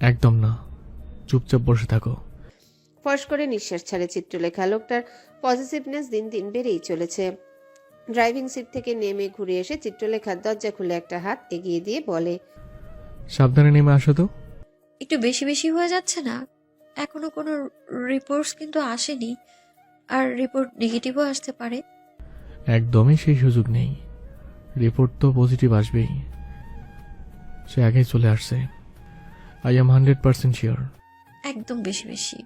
একদম না। চুপচাপ বসে থাকো। ফস করে নিঃশ্বাস ছাড়ে চিত্রলেখা। লোকটার পজিটিভনেস দিন দিন বেড়েই চলেছে। ড্রাইভিং সিট থেকে নেমে ঘুরে এসে চিত্রলেখার দরজা খুলে একটা হাত এগিয়ে দিয়ে বলে সাবধানে নেমে আসো তো। একটু বেশি বেশি হয়ে যাচ্ছে না? এখনও কোনো রিপোর্টস কিন্তু আসেনি। আর রিপোর্ট নেগেটিভও আসতে পারে। একদমই সেই সুযোগ নেই। রিপোর্ট তো পজিটিভ আসবেই। সে আগেই চলে আসছে। I am hundred percent sure একদম বেশি বেশি।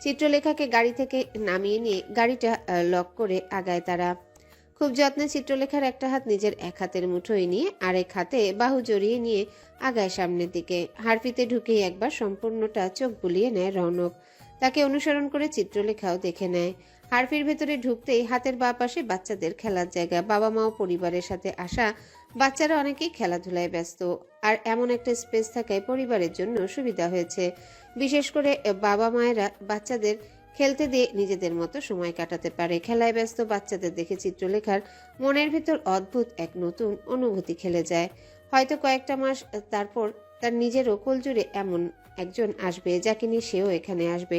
চিত্রলেখাকে গাড়ি থেকে নামিয়ে নিয়ে গাড়িটা লক করে আগায় তারা। খুব যত্নে চিত্রলেখার একটা হাত নিজের এক হাতের মুঠোয় নিয়ে আরেক হাতে বাহু জড়িয়ে নিয়ে আগায় সামনের দিকে। হারপিতে ঢুকেই একবার সম্পূর্ণটা চোখ বুলিয়ে নেয় রৌনক। তাকে অনুসরণ করে চিত্রলেখাও দেখে নেয়। হারফির ভেতরে ঢুকতেই হাতের বাঁ পাশে বাচ্চাদের খেলার জায়গা বাবা মাও পরিবারের সাথে আসা বাচ্চারা অনেকেই খেলাধুলায় ব্যস্ত, আর এমন একটা স্পেস থাকায় পরিবারের জন্য সুবিধা হয়েছে। বিশেষ করে বাবা মায়েরা বাচ্চাদের খেলতে দিয়ে নিজেদের মতো সময় কাটাতে পারে। খেলায় ব্যস্ত বাচ্চাদের দেখে চিত্রলেখার মনের ভিতর অদ্ভুত এক নতুন অনুভূতি খেলে যায়। হয়তো কয়েকটা মাস তারপর তার নিজেরও কোল জুড়ে এমন একজন আসবে, যাকে নিয়ে সেও এখানে আসবে।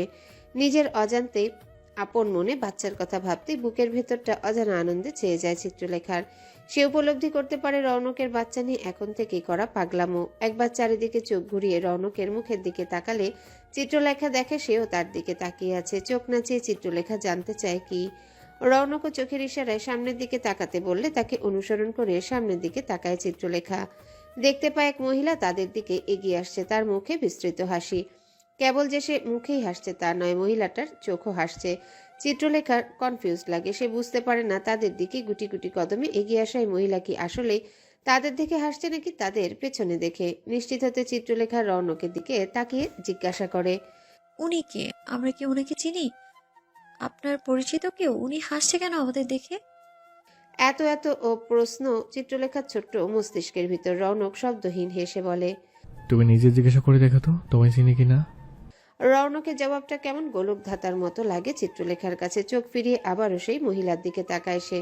নিজের অজান্তে আপন মনে বাচ্চার কথা ভাবতেই বুকের ভেতরটা অজানা আনন্দে চেয়ে যায় চিত্রলেখার। সে উপলব্ধি করতে পারে রৌনকের বাচ্চা নিয়ে এখন থেকেই করা পাগলামো। একবার চারিদিকে চোখ ঘুরিয়ে রৌনকের মুখের দিকে তাকালে চিত্রলেখা দেখে সেও তার দিকে তাকিয়ে আছে। চোখ নাচিয়ে চিত্রলেখা জানতে চায় কি? রৌনকও চোখের ইশারায় সামনের দিকে তাকাতে বললে তাকে অনুসরণ করে সামনের দিকে তাকায় চিত্রলেখা। দেখতে পায় এক মহিলা তাদের দিকে এগিয়ে আসছে, তার মুখে বিস্তৃত হাসি। কেবল যে সে মুখেই হাসছে তা নয় মহিলাটার চোখও হাসছে। চিত্রলেখার কনফিউজ লাগে সে বুঝতে পারে না তাদের দিকে গুটি গুটি কদমে এগিয়ে আসা এই মহিলা কি আসলেই তাদের দেখে হাসছে নাকি তাদের পেছনে দেখে? নিশ্চিত হতে চিত্রলেখা রৌনকের দিকে তাকিয়ে জিজ্ঞাসা করে উনি কে? আমরা কি উনাকে চিনি? আপনার পরিচিত কেউ? উনি হাসছে কেন আমাদের দেখে? এত এত ও প্রশ্ন চিত্রলেখার ছোট্ট মস্তিষ্কের ভিতর রৌনক শব্দহীন হেসে বলে তুমি নিজে জিজ্ঞাসা করে দেখো তো তোমায় চিনি কি না রৌনকের জবাবটা কেমন গোলক ধাতার মতো লাগে চিত্রলেখার কাছে? চোখ ফিরিয়ে আবারও সেই মহিলার দিকে তাকায় সে।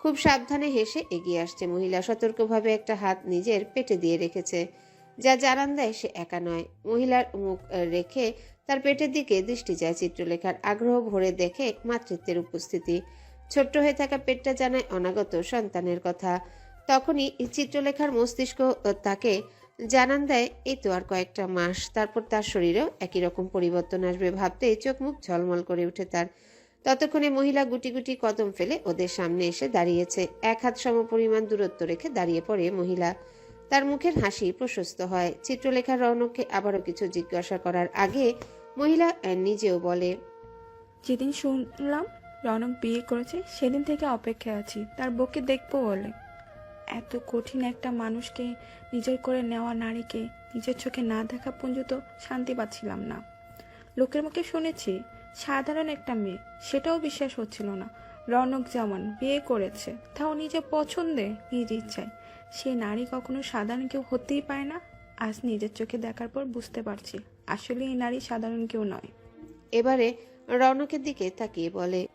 খুব সাবধানে হেসে এগিয়ে আসছে মহিলা। সতর্কভাবে একটা হাত নিজের পেটে দিয়ে রেখেছে। যা জানান দেয় সে একা নয়। মহিলার মুখ রেখে তার পেটের দিকে দৃষ্টি যায় চিত্রলেখার। আগ্রহ ভরে দেখে মাতৃত্বের উপস্থিতি। ছোট্ট হয়ে থাকা পেটটা জানায় অনাগত সন্তানের কথা। তখনই চিত্রলেখার মস্তিষ্ক তাকে জানান দেয়, এই তো আর কয়েকটা মাস। তারপর তার শরীরেও একই রকম পরিবর্তন আসবে ভাবতেই চোখ মুখ ঝলমল করে ওঠে তার। ততক্ষণে মহিলা গুটি গুটি কদম ফেলে ওদের সামনে এসে দাঁড়িয়েছে। এক হাত সম পরিমাণ দূরত্ব রেখে দাঁড়িয়ে পড়ে মহিলা। তার মুখের হাসি প্রশস্ত হয়। চিত্রলেখার রৌনককে আবারও কিছু জিজ্ঞাসা করার আগে মহিলা নিজেও বলে, যেদিন শুনলাম রনক বিয়ে করেছে, সেদিন থেকে অপেক্ষায় আছি। তার বউকে দেখব বলে। এত কঠিন একটা মানুষকে নিজের করে নেওয়া নারীকে নিজের চোখে না দেখা পর্যন্ত শান্তি পাচ্ছিলাম না। লোকের মুখে শুনেছি সাধারণ একটা মেয়ে সেটাও বিশ্বাস হচ্ছিল না। রনক জামান বিয়ে করেছে তাও নিজের পছন্দে নিজ ইচ্ছায়। সে নারী কখনো সাধারণ কেউ হতেই পায় না। আজ নিজের চোখে দেখার পর বুঝতে পারছি আসলে এই নারী সাধারণ কেউ নয়। এবারে রনকের দিকে তাকিয়ে বলে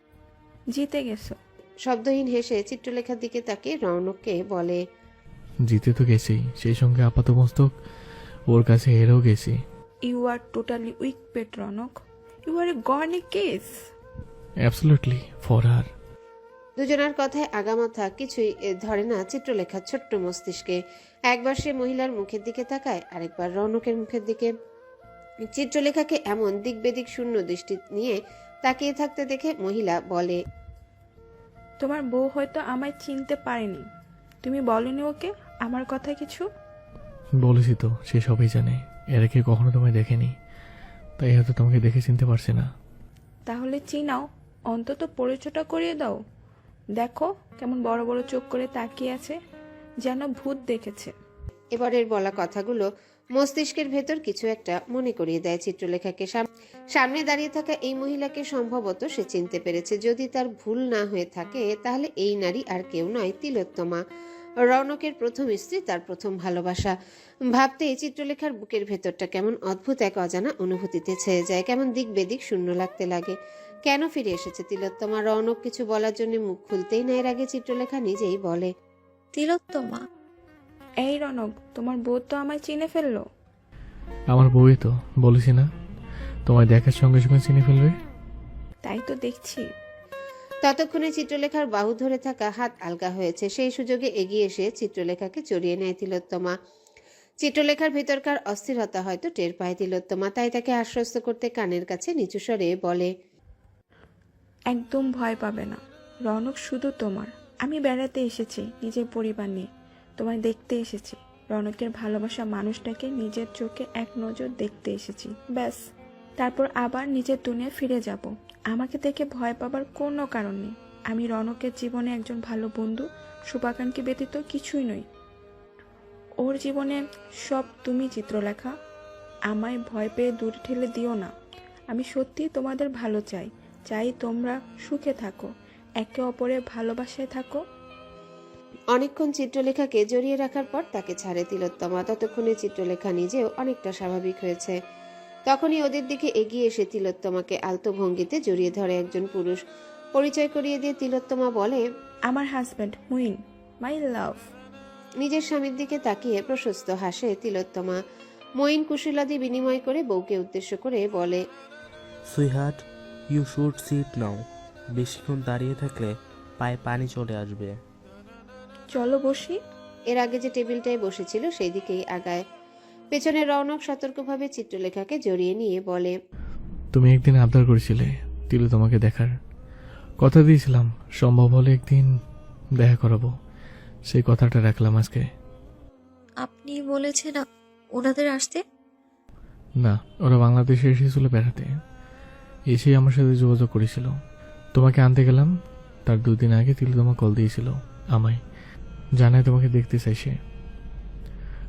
জিতে গেছো। শব্দহীন হেসে চিত্রলেখার দিকে তাকিয়ে রৌনককে বলে জিতে তো গেছি সেই সঙ্গে আপাতমস্তক ওর কাছে হেরেও গেছি। You are totally weak pet Ronak you are a গর্নি case absolutely for her দুজনার কথায় আগামাথা কিছুই এ, ধরে না চিত্রলেখার ছোট্ট মস্তিষ্কে। একবার সে মহিলার মুখের দিকে তাকায় আরেকবার রৌনকের মুখের দিকে। চিত্রলেখাকে এমন দিক বেদিক শূন্য দৃষ্টি নিয়ে তাকিয়ে থাকতে দেখে মহিলা বলে তোমার বউ হয়তো আমায় চিনতে পারেনি। তুমি বলনি ওকে? আমার কথা কিছু? বলেছি তো সে সবই জানে। এর আগে কখনো তোমায় দেখেনি। তাই হয়তো তোমাকে দেখে চিনতে পারছে না। তাহলে চিনাও অন্তত পরিচয়টা করিয়ে দাও। দেখো কেমন বড় বড় চোখ করে তাকিয়ে আছে যেন ভূত দেখেছে। এবারের বলা কথাগুলো মস্তিষ্কের ভেতর কিছু একটা মনে করিয়ে দেয় চিত্রলেখাকে। সামনে দাঁড়িয়ে থাকা এই মহিলাকে সম্ভবত সে চিনতে পেরেছে। যদি তার ভুল না হয়ে থাকে, তাহলে এই নারী আর কেউ নয়, তিলোত্তমা। রৌনকের প্রথম স্ত্রী, তার প্রথম ভালোবাসা। ভাবতেই চিত্রলেখার বুকের ভেতরটা কেমন অদ্ভুত এক অজানা অনুভূতিতে ছেয়ে যায়, কেমন দিক বেদিক শূন্য লাগতে লাগে। কেন ফিরে এসেছে তিলোত্তমা? রৌনক কিছু বলার জন্য মুখ খুলতেই না, এর আগে চিত্রলেখা নিজেই বলে, তিলোত্তমা এই রনক তোমার বউ তো আমায় চিনে ফেলল। আমার বউই তো বলেছি না। তোমায় দেখার সঙ্গে সঙ্গে চিনে ফেলবে। তাই তো দেখছি। ততক্ষণে চিত্রলেখার বাহু ধরে থাকা হাত আলগা হয়েছে। সেই সুযোগে এগিয়ে এসে চিত্রলেখাকে জড়িয়ে নেয় তিলোত্তমা। চিত্রলেখার ভেতরকার অস্থিরতা হয়তো টের পায় তিলোত্তমা। তাই তাকে আশ্বস্ত করতে কানের কাছে নিচু স্বরে বলে একদম ভয় পাবে না। রনক শুধু তোমার। আমি বেড়াতে এসেছি নিজের পরিবার নিয়ে। তোমায় দেখতে এসেছি। রনকের ভালোবাসা মানুষটাকে নিজের চোখে এক নজর দেখতে এসেছি। ব্যাস, তারপর আবার নিজের দুনিয়া ফিরে যাব। আমাকে দেখে ভয় পাবার কোনো কারণ নেই। আমি রনকের জীবনে একজন ভালো বন্ধু, শুভাকাঙ্ক্ষী ব্যতীত কিছুই নই। ওর জীবনে সব তুমি চিত্রলেখা। আমায় ভয় পেয়ে দূরে ঠেলে দিও না। আমি সত্যি তোমাদের ভালো চাই। চাই তোমরা সুখে থাকো। একে অপরের ভালোবাসায় থাকো। অনেকক্ষণ চিত্রলেখাকে জড়িয়ে রাখার পর তাকে ছাড়ে তিলোত্তমা ততক্ষণে চিত্রলেখা নিজেও অনেকটা স্বাভাবিক হয়েছে। তখনই ওদের দিকে এগিয়ে এসে তিলোত্তমাকে আলতো ভঙ্গিতে জড়িয়ে ধরে একজন পুরুষ। পরিচয় করিয়ে দিয়ে তিলোত্তমা বলে আমার হাজব্যান্ড মুইন মাই লাভ নিজের স্বামীর দিকে তাকিয়ে প্রশস্ত হাসে তিলোত্তমা। মঈন কুশলাদি বিনিময় করে বউকে উদ্দেশ্য করে বলে sweetheart you should sit now বেশিক্ষণ দাঁড়িয়ে থাকলে পায়ে পানি চলে আসবে। চলো বসি। এর আগে যে টেবিলটায় বসেছিল সেই দিকেই আগায়। পেছনে রৌনক সতর্কভাবে চিত্রলেখাকে জড়িয়ে নিয়ে বলে তুমি একদিন আবদার করেছিলে তিলু তোমাকে দেখার। কথা দিয়েছিলাম সম্ভব হলে একদিন দেখা করাবো। সেই কথাটা রাখলাম আজকে। আপনি বলেছেন ওনাদের আসতে? না ওরা বাংলাদেশে এসেছিল বেড়াতে। এসেই আমার সাথে যোগাযোগ করেছিল। তোমাকে আনতে গেলাম তার দুদিন আগে তিলু তোমার কল দিয়েছিল আমায়। জানায় তোমাকে দেখতে চাই সে।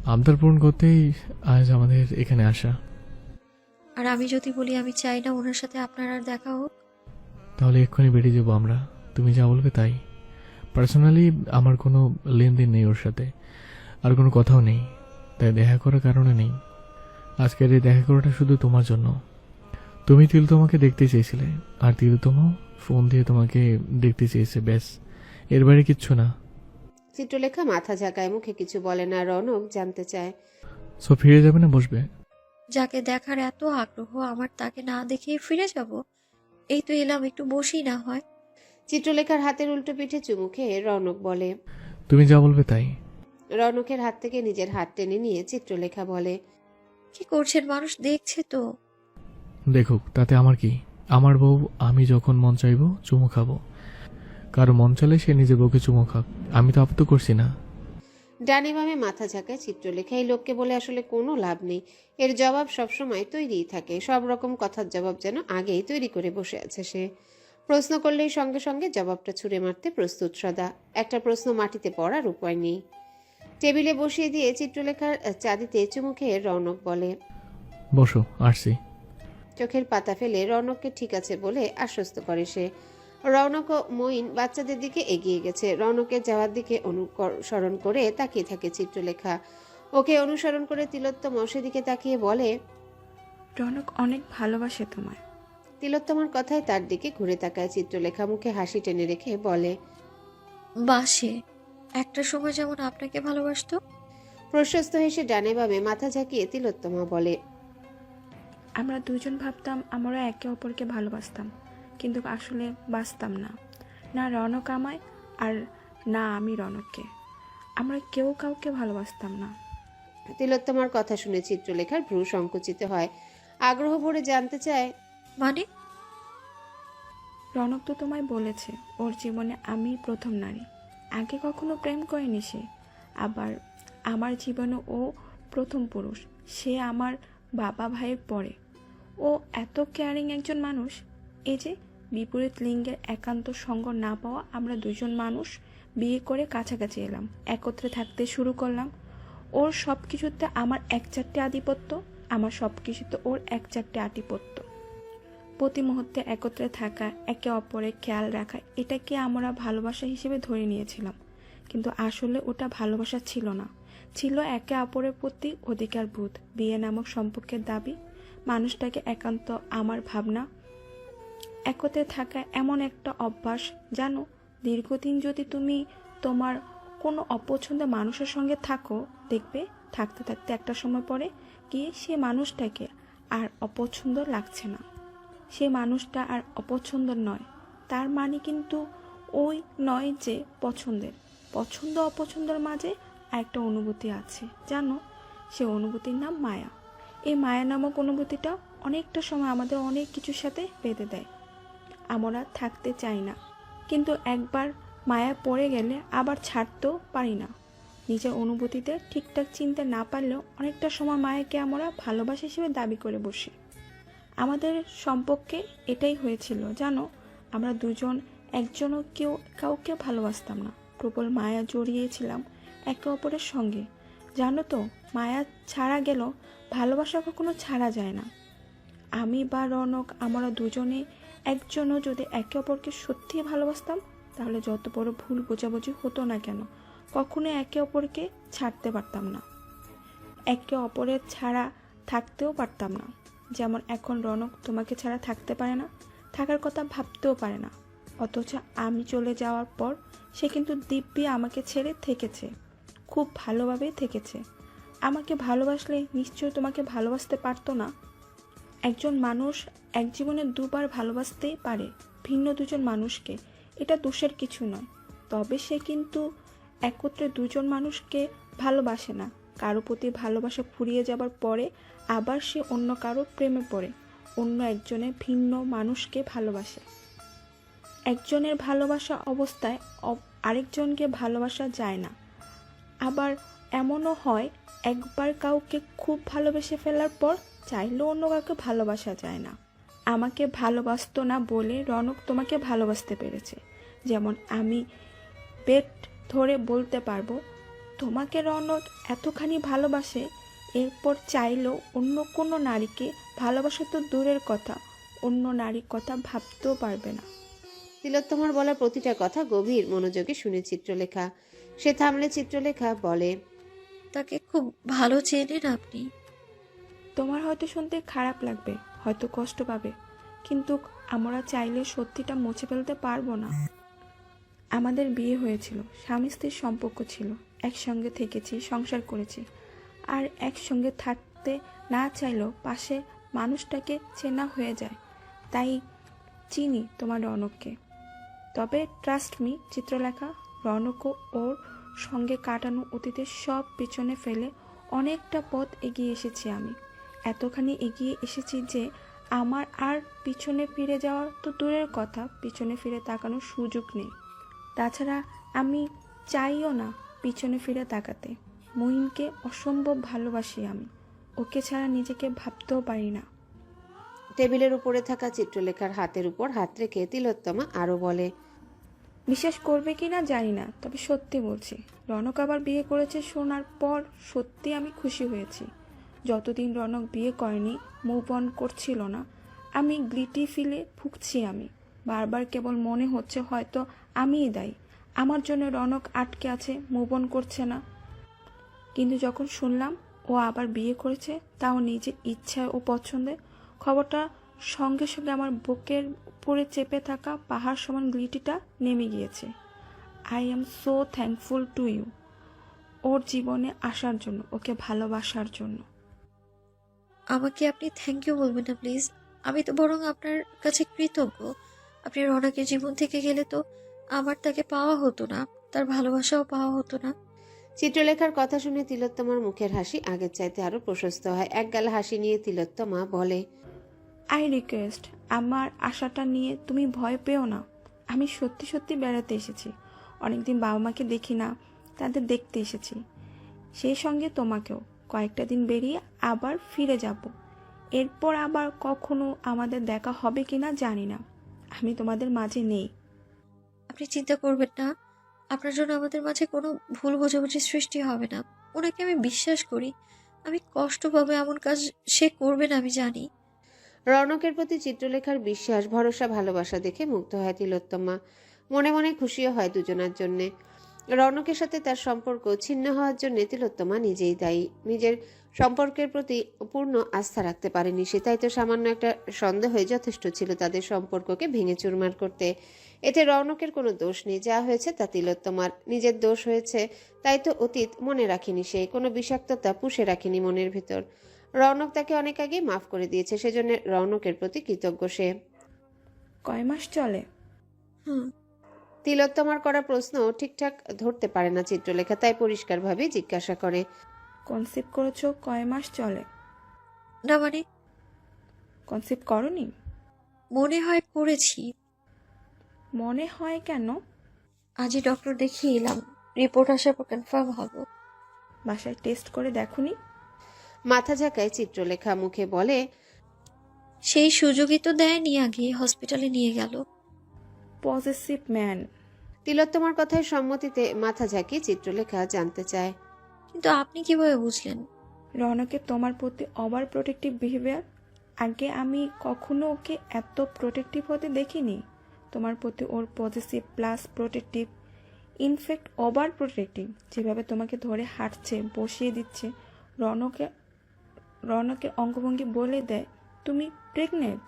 আবদার পূরণ করতেই আজ আমাদের এখানে আসা। আর আমি যদি বলি আমি চাই না ওনার সাথে আপনার আর দেখা হোক। তাহলে এক্ষুনি বেরিয়ে যাব আমরা। তুমি যা বলবে তাই। পার্সোনালি আমার কোনো লেনদেন নেই ওর সাথে। আর কোনো কথাও নেই। তাই দেখা করার কারণে নেই। আজকের এই দেখা করাটা শুধু তোমার জন্য। তুমি তিল তোমাকে দেখতে চেয়েছিলে। আর তিল তোমাও ফোন দিয়ে তোমাকে দেখতে চেয়েছে ব্যাস। এর বাইরে কিচ্ছু না। চিত্রলেখা মাথা ঝাঁকায় মুখে কিছু বলে না রনক জানতে চায়। সো ফিরে যাবে না বসবে? যাকে দেখার এত আগ্রহ আমার তাকে না দেখেই ফিরে যাব? এই তো এলাম একটু বসি না হয়। চিত্রলেখার হাতের উল্টো পিঠে চুমু খেয়ে রৌনক বলে তুমি যা বলবে তাই। রনকের হাত থেকে নিজের হাত টেনে নিয়ে চিত্রলেখা বলে কি করছেন মানুষ দেখছে তো। দেখুক তাতে আমার কি? আমার বউ আমি যখন মন চাইব চুমু খাব। কারও মন চাইলে সে নিজের বউকে চুমু খাক। আমি তো আপাতত করছি না। ডানে বামে মাথা ঝাঁকায় চিত্রলেখা এই লোককে বলে আসলে কোনো লাভ নেই। এর জবাব সবসময় তৈরিই থাকে। সব রকম কথার জবাব যেন আগেই তৈরি করে বসে আছে সে। প্রশ্ন করলেই সঙ্গে সঙ্গে জবাবটা ছুঁড়ে মারতে প্রস্তুত সদা। একটা প্রশ্ন মাটিতে পড়ার উপায় নেই। টেবিলে বসিয়ে দিয়ে চিত্রলেখার চাঁদিতে চুমু খেয়ে রৌনক বলে বসো আসছি। চোখের পাতা ফেলে রৌনককে ঠিক আছে বলে আশ্বস্ত করে সে। রৌনক ও মঈন বাচ্চাদের দিকে এগিয়ে গেছে। রৌনকের যাওয়ার দিকে অনুসরণ করে তাকিয়ে থাকে চিত্রলেখা। ওকে অনুসরণ করে তিলোত্তম সেদিকে তাকিয়ে বলে রনক অনেক ভালোবাসে তোমায়। তিলোত্তমার কথায় তার দিকে ঘুরে তাকায় চিত্রলেখা মুখে হাসি টেনে রেখে বলে বাসে। একটা সময় যেমন আপনাকে ভালোবাসতো। প্রশস্ত হেসে ডানে বামে মাথা ঝাঁকিয়ে তিলোত্তমা বলে আমরা দুজন ভাবতাম আমরা একে অপরকে ভালোবাসতাম। কিন্তু আসলে বাঁচতাম না। না রনক আমায় আর না আমি রনককে। আমরা কেউ কাউকে ভালোবাসতাম না। তিলোত্তমার কথা শুনে চিত্রলেখার ভ্রু সংকুচিত হয়। আগ্রহ ভরে জানতে চায় মানে? রনক তো তোমায় বলেছে ওর জীবনে আমি প্রথম নারী। আগে কখনো প্রেম করেনি সে। আবার আমার জীবনে ও প্রথম পুরুষ। সে আমার বাবা ভাইয়ের পরে ও এত কেয়ারিং একজন মানুষ। এই যে বিপরীত লিঙ্গের একান্ত সঙ্গ না পাওয়া আমরা দুজন মানুষ বিয়ে করে কাছাকাছি এলাম, একত্রে থাকতে শুরু করলাম। ওর সব কিছুতে আমার এক চারটে আধিপত্য, আমার সব কিছুতে ওর এক চারটে আধিপত্য। প্রতি মুহূর্তে একত্রে থাকা, একে অপরের খেয়াল রাখা, এটাকে আমরা ভালোবাসা হিসেবে ধরে নিয়েছিলাম। কিন্তু আসলে ওটা ভালোবাসা ছিল না। ছিল একে অপরের প্রতি অধিকার বোধ, বিয়ে নামক সম্পর্কের দাবি। মানুষটাকে একান্ত আমার ভাবনা একত্রে থাকা এমন একটা অভ্যাস, জানো? দীর্ঘদিন যদি তুমি তোমার কোনো অপছন্দের মানুষের সঙ্গে থাকো, দেখবে থাকতে থাকতে একটা সময় পরে গিয়ে সে মানুষটাকে আর অপছন্দ লাগছে না। সে মানুষটা আর অপছন্দ নয়। তার মানে কিন্তু ওই নয় যে পছন্দের। পছন্দ, অপছন্দের মাঝে একটা অনুভূতি আছে, জানো? সে অনুভূতির নাম মায়া। এই মায়া নামক অনুভূতিটা অনেকটা সময় আমাদের অনেক কিছুর সাথে বেঁধে দেয়। আমরা থাকতে চাই না। কিন্তু একবার মায়া পড়ে গেলে আবার ছাড়তেও পারি না। নিজের অনুভূতিতে ঠিকঠাক চিনতে না পারলেও অনেকটা সময় মায়াকে আমরা ভালোবাসা হিসেবে দাবি করে বসি। আমাদের সম্পর্কে এটাই হয়েছিল, জানো? আমরা দুজন, একজনও কেউ কাউকে ভালোবাসতাম না। প্রবল মায়া জড়িয়েছিলাম একে অপরের সঙ্গে। জানো তো, মায়া ছাড়া গেল ভালোবাসা কখনো ছাড়া যায় না। আমি বা রনক, আমরা দুজনে একজনও যদি একে অপরকে সত্যি ভালোবাসতাম, তাহলে যত বড় ভুল বোঝাবুঝি হতো না কেন, কখনো একে অপরকে ছাড়তে পারতাম না। একে অপরের ছাড়া থাকতেও পারতাম না। যেমন এখন রনক তোমাকে ছাড়া থাকতে পারে না, থাকার কথা ভাবতেও পারে না। অথচ আমি চলে যাওয়ার পর সে কিন্তু দিব্যি আমাকে ছেড়ে থেকেছে, খুব ভালোভাবেই থেকেছে। আমাকে ভালোবাসলে নিশ্চয় তোমাকে ভালোবাসতে পারতো না। একজন মানুষ এক জীবনে দুবার ভালোবাসতেই পারে ভিন্ন দুজন মানুষকে। এটা দোষের কিছু নয়। তবে সে কিন্তু একত্রে দুজন মানুষকে ভালোবাসে না। কারও প্রতি ভালোবাসা ফুরিয়ে যাবার পরে আবার সে অন্য কারও প্রেমে পড়ে। অন্য একজনের ভিন্ন মানুষকে ভালোবাসে। একজনের ভালোবাসা অবস্থায় আরেকজনকে ভালোবাসা যায় না। আবার এমনও হয়, একবার কাউকে খুব ভালোবেসে ফেলার পর চাইলেও অন্য কাউকে ভালোবাসা যায় না। আমাকে ভালোবাসতো না বলে রনক তোমাকে ভালোবাসতে পেরেছে। যেমন আমি পেট ধরে বলতে পারব তোমাকে রনক এতখানি ভালোবাসে এরপর চাইলেও অন্য কোনো নারীকে ভালোবাসা তো দূরের কথা অন্য নারীর কথা ভাবতেও পারবে না। তিলোত্তমার বলা প্রতিটা কথা গভীর মনোযোগে শুনে চিত্রলেখা সে থামলে চিত্রলেখা বলে তাকে খুব ভালো চেনেন আপনি। তোমার হয়তো শুনতে খারাপ লাগবে, হয়তো কষ্ট পাবে, কিন্তু আমরা চাইলে সত্যিটা মুছে ফেলতে পারব না। আমাদের বিয়ে হয়েছিল, স্বামী স্ত্রীর সম্পর্ক ছিল, একসঙ্গে থেকেছি, সংসার করেছি, আর একসঙ্গে থাকতে না চাইলেও পাশে মানুষটাকে চেনা হয়ে যায়, তাই চিনি তোমার রনককে। তবে ট্রাস্ট মি চিত্রলেখা রনকও ওর সঙ্গে কাটানো অতীতের সব পিছনে ফেলে অনেকটা পথ এগিয়ে এসেছি আমি। এতখানি এগিয়ে এসেছি যে আমার আর পিছনে ফিরে যাওয়ার তো দূরের কথা পিছনে ফিরে তাকানোর সুযোগ নেই। তাছাড়া আমি চাইও না পিছনে ফিরে তাকাতে। মহিনকে অসম্ভব ভালোবাসি আমি। ওকে ছাড়া নিজেকে ভাবতেও পারি না। টেবিলের উপরে থাকা চিত্রলেখার হাতের উপর হাত রেখে তিলোত্তমা আরও বলে বিশ্বাস করবে কি না জানি না তবে সত্যি বলছি রনক আবার বিয়ে করেছে শোনার পর সত্যি আমি খুশি হয়েছি। যতদিন রনক বিয়ে করেনি মুভ অন করছিল না। আমি গ্লিটি ফিলে ভুগছি আমি। বারবার কেবল মনে হচ্ছে হয়তো আমিই দায়ী। আমার জন্য রনক আটকে আছে মুভ অন করছে না। কিন্তু যখন শুনলাম ও আবার বিয়ে করেছে, তাও নিজের ইচ্ছায় ও পছন্দে, খবরটা সঙ্গে সঙ্গে আমার বুকের উপরে চেপে থাকা পাহাড় সমান গ্লিটিটা নেমে গিয়েছে। I am so thankful to you ওর জীবনে আসার জন্য, ওকে ভালোবাসার জন্য। আমাকে আপনি থ্যাংক ইউ বলবেন না প্লিজ আমি তো বরং আপনার কাছে কৃতজ্ঞ। আপনি রনাকের জীবন থেকে গেলে তো আমার তাকে পাওয়া হতো না তার ভালোবাসাও পাওয়া হতো না। চিত্রলেখার কথা শুনে তিলোত্তমার মুখের হাসি আগের চাইতে আরও প্রশস্ত হয়। এক গাল হাসি নিয়ে তিলোত্তমা বলে আই রিকোয়েস্ট আমার আশাটা নিয়ে তুমি ভয় পেও না। আমি সত্যি সত্যি বেড়াতে এসেছি। অনেকদিন বাবা মাকে দেখি না তাদের দেখতে এসেছি। সেই সঙ্গে তোমাকেও। কয়েকটা দিন বেরিয়ে আবার ফিরে যাব। এরপর আবার কখনো আমাদের দেখা হবে কি না জানি না। আমি তোমাদের মাঝে নেই। আপনি চিন্তা করবেন না। আপনার জন্য আমাদের মাঝে কোনো ভুল বোঝাবুঝি সৃষ্টি হবে না। ওনাকে আমি বিশ্বাস করি। আমি কষ্ট পাবে এমন কাজ সে করবে না আমি জানি। রৌনকের প্রতি চিত্রলেখার বিশ্বাস ভরসা ভালোবাসা দেখে মুগ্ধ হয় তিলোত্তমা। মনে মনে খুশিও হয় দুজনার জন্যে। রৌনকের সাথে তার সম্পর্ক ছিন্ন হওয়ার জন্য তিলোত্তমা নিজেই দায়ী। নিজের সম্পর্কের প্রতি পূর্ণ আস্থা রাখতে পারেনি। সে তাই তো সামান্য একটা সন্দেহই যথেষ্ট ছিল তাদের সম্পর্ককে ভেঙে চুরমার করতে। এতে রৌনকের কোনো দোষ নেই। যা হয়েছে তা তিলোত্তমার। নিজের দোষ হয়েছে তাই তো অতীত মনে রাখিনি সে। কোনো বিষাক্ততা পুষে রাখেনি মনের ভেতর। রৌনক তাকে অনেক আগেই মাফ করে দিয়েছে। সেজন্য রৌনকের প্রতি কৃতজ্ঞ সে। কয় মাস চলে? হুম। তিলোত্তমার করা প্রশ্ন ঠিকঠাক ধরতে পারে না চিত্রলেখা তাই পরিষ্কারভাবে জিজ্ঞাসা করে। কনসেপ্ট করেছ কয় মাস চলে? না মানে? কনসেপ্ট করনি? মনে হয় করেছি মনে হয় কেন? আজই ডক্টর দেখিয়ে এলাম। রিপোর্ট আসার পর কনফার্ম হব। বাসায় টেস্ট করে দেখুনি? মাথা ঝাঁকায় চিত্রলেখা মুখে বলে সেই সুযোগই তো দেয়নি আগে হসপিটালে নিয়ে গেল। Positive man. তিলোত্তমার কথায় সম্মতিতে মাথা ঝাঁকিয়ে চিত্রলেখা জানতে চায়। কিন্তু আপনি কীভাবে বুঝলেন? রনকের তোমার প্রতি ওভার প্রোটেক্টিভ বিহেভিয়ার আগে আমি কখনো ওকে এত প্রোটেক্টিভ হতে দেখিনি। তোমার প্রতি ওর positive plus protective in fact over protective যেভাবে তোমাকে ধরে হাঁটছে বসিয়ে দিচ্ছে রনকে রনকের অঙ্গভঙ্গি বলে দেয় তুমি প্রেগনেন্ট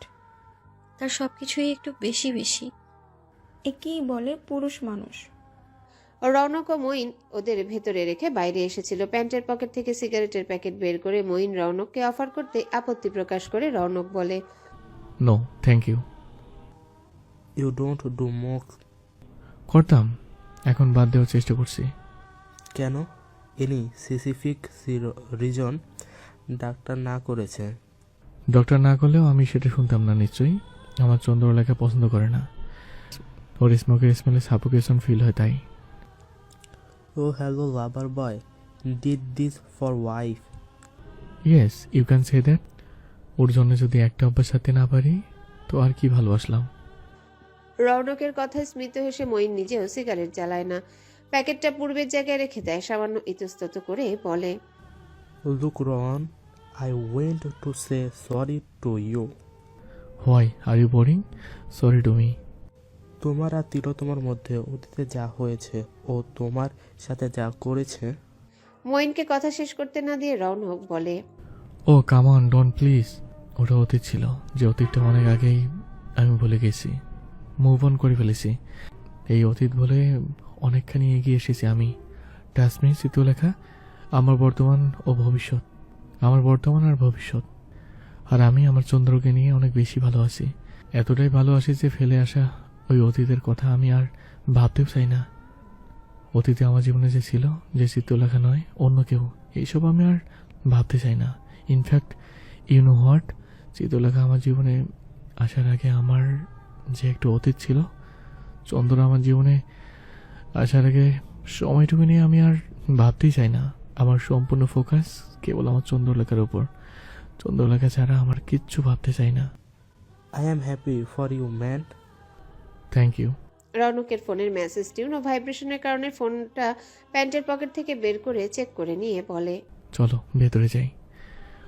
তার সব কিছুই একটু বেশি বেশি। একেই বলে পুরুষ মানুষ। রৌনক ও মঈন ওদের ভেতরে রেখে বাইরে এসেছিল। প্যান্টের পকেট থেকে সিগারেটের প্যাকেট বের করে মঈন রৌনককে অফার করতে আপত্তি প্রকাশ করে রৌনক বলে no thank you you don't do mock করতাম এখন বাদ দেওয়ার চেষ্টা করছি। কেন? এনি স্পেসিফিক রিজন ডাক্তার না করেছে। ডক্টর না করলেও আমি সেটা শুনতাম না নিশ্চয়ই? আমার চন্দ্রলেখা পছন্দ করে না। ওর স্মোকের স্মেলে সাফোকেশন ফিল হয় তাই? ও hello lover boy did this for wife yes you can say that ওর জন্য যদি একটা অভ্যাস সাথে না পারি তো আর কি ভালোবাসলাম? রৌনকের কথায় স্মিত হেসে মঈন নিজেও সিগারেট জ্বালায় না। প্যাকেটটা পূর্বের জায়গায় রেখে দেয় সামান্য ইতস্তত করে বলে look Ron I went to say sorry to you why are you boring sorry to me তোমার আর তিলোতমার মধ্যে অতীতে যা হয়েছে ও তোমার সাথে যা করেছে? মঈনকে কথা শেষ করতে না দিয়ে রৌনক বলে ও কামন ডোন্ট প্লিজ ওটা অতীত ছিল যে অতীতটা অনেক আগেই আমি ভুলে গেছি। মুভ অন করে ফেলেছি। এই অতীত বলে অনেকখানি এগিয়ে এসেছি আমি। টাসমি চিত্রলেখা আমার বর্তমান ও ভবিষ্যৎ। আমার বর্তমান আর ভবিষ্যৎ। আর আমি আমার চন্দ্রকে নিয়ে অনেক বেশি ভালো আছি। এতটাই ভালো আছি যে ফেলে আসা ওই অতীতের কথা আমি আর ভাবতেও চাই না। অতীতে আমার জীবনে যে ছিল, যে চিত্রলেখা নয়, অন্য কেউ, এইসব আমি আর ভাবতে চাই না। In fact you know what Chitralekha আমার জীবনে আসার আগে আমার যে একটু অতীত ছিল, চন্দ্র আমার জীবনে আসার আগে সময়টুকু নিয়ে আমি আর ভাবতেই চাই না। আমার সম্পূর্ণ ফোকাস কেবল আমার চন্দ্রলেখার উপর। চন্দ্রলেখা ছাড়া আমার কিচ্ছু ভাবতে চাই না। I am happy for you man thank you রৌনকের ফোনের মেসেজ টিউন ও ভাইব্রেশনের কারণে ফোনটা প্যান্টের পকেট থেকে বের করে চেক করে নিয়ে বলে। চলো ভেতরে যাই।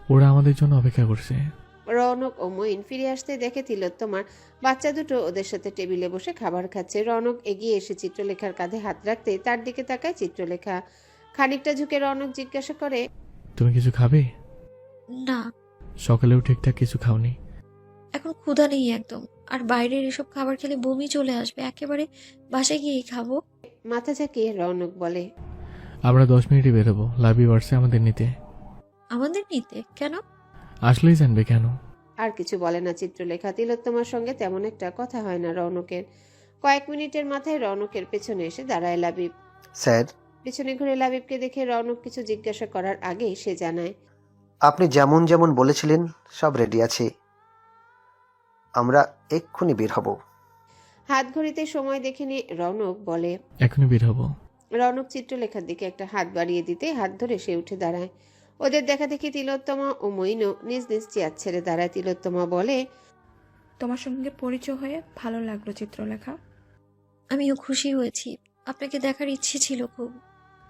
ওরা আমাদের জন্য অপেক্ষা করছে। রনক ও মঈন ফিরে আসতে দেখে তিলোত্তমার বাচ্চা দুটো ওদের সাথে টেবিলে বসে খাবার খাচ্ছে। রনক এগিয়ে এসে চিত্রলেখার কাঁধে হাত রাখতে তার দিকে তাকায় চিত্রলেখা। খানিকটা ঝুঁকে রনক জিজ্ঞাসা করে তুমি কিছু খাবে? না। সকালেও ঠিকঠাক কিছু খাওনি। এখন ক্ষুধা নেই একদম। বাইরের এসব খাবার খেলে বমি চলে আসবে। একেবারে বাসায় গিয়েই খাব। মাথা ঝাঁকিয়ে রৌনক বলে আমরা দশ মিনিটে বেরোবো লাভি বাড়ছে আমাদের নিতে। আমাদের নিতে? কেন? আসলেই জানবে কেন। আর কিছু বলে না চিত্রলেখা। তিলোত্তমার সঙ্গে তেমন একটা কথা হয় না রৌনকের কয়েক মিনিটের মাথায় রৌনকের পেছনে এসে দাঁড়ায় লাবিব। স্যার। পেছনে ঘুরে লাবিবকে দেখে রৌনক কিছু জিজ্ঞাসা করার আগেই সে জানায় আপনি যেমন যেমন বলেছিলেন সব রেডি আছে। আমরা এক্ষুনি বের হব। হাত ঘড়িতে সময় দেখে নিয়ে রৌনক বলে এখনই বের হব। রৌনক চিত্রলেখার দিকে একটা হাত বাড়িয়ে দিতে হাত ধরে সে উঠে দাঁড়ায়। ওদের দেখা দেখি তিলোত্তমা ও মইনও নিজ নিজ চেয়ার ছেড়ে দাঁড়ায়। তিলোত্তমা বলে তোমার সঙ্গে পরিচয় হয়ে ভালো লাগল চিত্রলেখা। আমিও খুশি হয়েছি। আপনাকে দেখার ইচ্ছে ছিল খুব।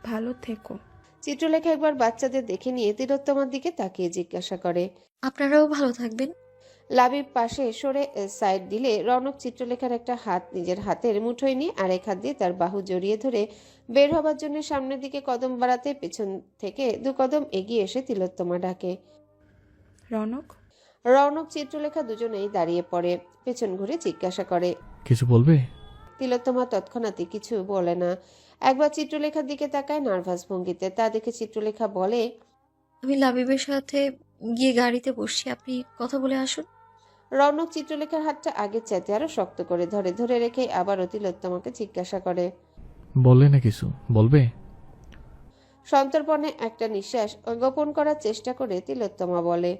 ভালো থেকো। চিত্রলেখা একবার বাচ্চাদের দেখে নিয়ে তিলোত্তমার দিকে তাকিয়ে জিজ্ঞাসা করে আপনারাও ভালো থাকবেন। লাবিব পাশে সরে সাইড দিলে রৌনক চিত্রলেখার একটা হাত নিজের হাতের মুঠোয় নিয়ে আরেক হাত দিয়ে তার বাহু জড়িয়ে ধরে বের হবার জন্য সামনের দিকে কদম বাড়াতে পেছন থেকে দু কদম এগিয়ে এসে তিলোত্তমা ডাকে। রনক? রৌনক চিত্রলেখা দুজনেই দাঁড়িয়ে পড়ে পেছন ঘুরে জিজ্ঞাসা করে। কিছু বলবে? তিলোত্তমা তৎক্ষণাৎই কিছু বলে না। একবার চিত্রলেখার দিকে তাকায় নার্ভাস ভঙ্গিতে তা দেখে চিত্রলেখা বলে আমি লাবিবের সাথে গিয়ে গাড়িতে বসছি আপনি কথা বলে আসুন। রৌনক চিত্রলেখার হাতটা আগের চাইতে আরও শক্ত করে ধরে ধরে রেখে আবারও তিলোত্তমাকে জিজ্ঞাসা করে। বললে না কিছু? বলবে? সন্তর্পণে একটা নিঃশ্বাস গোপন করার চেষ্টা করে তিলোত্তমা বলে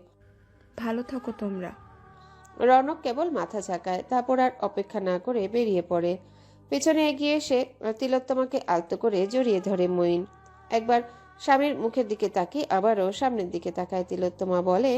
ভালো থাকো তোমরা। রনক কেবল মাথা ঝাঁকায় তারপর আর অপেক্ষা না করে বেরিয়ে পড়ে। পেছনে এগিয়ে এসে তিলোত্তমাকে আলতো করে জড়িয়ে ধরে মঈন। একবার স্বামীর মুখের দিকে তাকিয়ে আবারও সামনের দিকে তাকায় তিলোত্তমা বলে